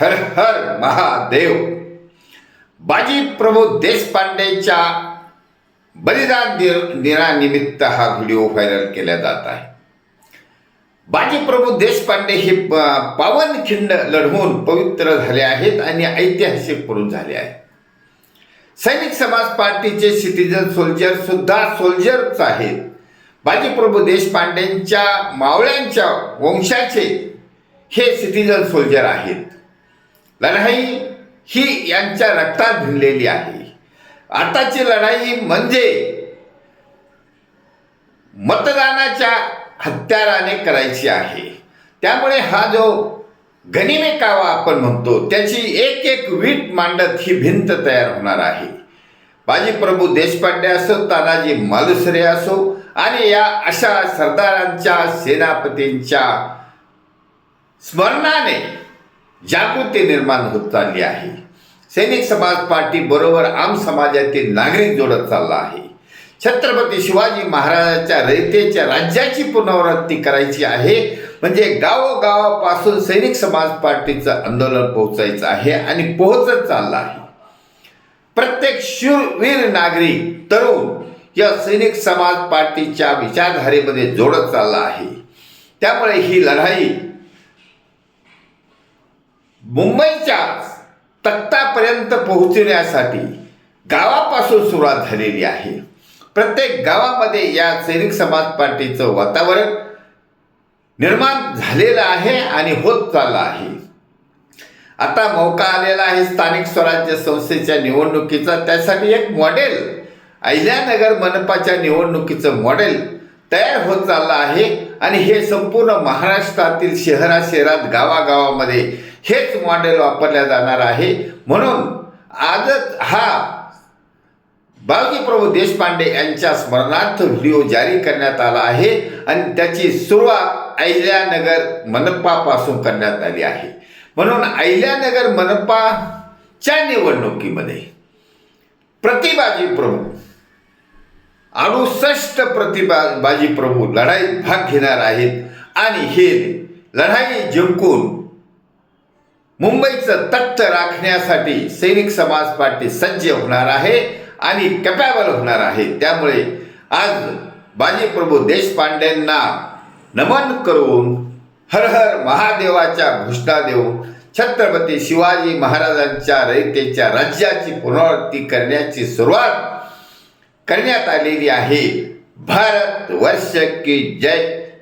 हर हर महादेव. बाजी प्रभू देशपांडेच्या बलिदान दिनानिमित्त हा व्हिडिओ व्हायरल केला जात आहे. बाजी प्रभू देशपांडे हे प- पावनखिंड लढवून पवित्र झाले आहेत आणि ऐतिहासिक करून झाले आहेत. सैनिक समाज पार्टीचे सिटीजन सोल्जर सुद्धा सोल्जरच आहेत. बाजीप्रभू देशपांडेंच्या मावळ्यांच्या वंशाचे हे सिटीजन सोल्जर आहेत. लढाई ही यांच्या रक्तात भिनलेली आहे. आताची लढाई म्हणजे मतदानाच्या हत्याराने करायची आहे. त्यामुळे हा जो गनिमे कावा आपण म्हणतो त्याची एक एक वीट मांडत ही भिंत तयार होणार आहे. बाजीप्रभू देशपांडे असो तानाजी मालुसरे असो आणि या अशा सरदारांच्या सेनापतींच्या स्मरणाने जागृती निर्माण होत चालली आहे. सैनिक समाज पार्टी बरोबर आम समाजातील नागरिक जोडत चालला आहे. छत्रपती शिवाजी महाराजांच्या रयतेच्या राज्याची पुनरावृत्ती करायची आहे. म्हणजे गावोगावापासून सैनिक समाज पार्टीचं आंदोलन पोहोचायचं आहे आणि पोहोचत चाललं आहे. प्रत्येक शूरवीर नागरिक तरुण या सैनिक समाज पार्टीच्या विचारधारेमध्ये जोडत चालला आहे. त्यामुळे ही लढाई मुंबईच्या तख्तापर्यंत पोहोचण्यासाठी गावापासून सुरुवात झालेली आहे. प्रत्येक गावामध्ये या सैनिक समाज पार्टीचं वातावरण निर्माण झालेलं आहे आणि होत चाललं आहे. आता मौका आलेला आहे स्थानिक स्वराज्य संस्थेच्या निवडणुकीचा. त्यासाठी एक मॉडेल अहिल्यानगर मनपाच्या निवडणुकीचं मॉडेल तयार होत चाललं आहे. आणि हे संपूर्ण महाराष्ट्रातील शहरा शहरात गावागावामध्ये हेच मॉडेल वापरल्या जाणार आहे. म्हणून आजच हा बालजीप्रभू देशपांडे यांच्या स्मरणार्थ व्हिडिओ जारी करण्यात आला आहे आणि त्याची सुरुवात अहिल्यानगर मनप्पापासून करण्यात आली आहे. म्हणून अहिल्यानगर मनप्पाच्या निवडणुकीमध्ये प्रतिबाजी प्रभू अडुसष्ट प्रतिभा बाजी प्रभू लढाईत भाग घेणार आहेत आणि हे लढाई जिंकून मुंबईचं तट्ट राखण्यासाठी सैनिक समाज पार्टी सज्ज होणार आहे आणि कपॅबल होणार आहे. त्यामुळे आज बाजीप्रभू देशपांडेंना नमन करून हर हर महादेवाच्या घोषणा देऊन छत्रपती शिवाजी महाराजांच्या रयतेच्या राज्याची पुनरावृत्ती करण्याची सुरुवात करण्यात आलेली आहे. भारत वर्ष की जय.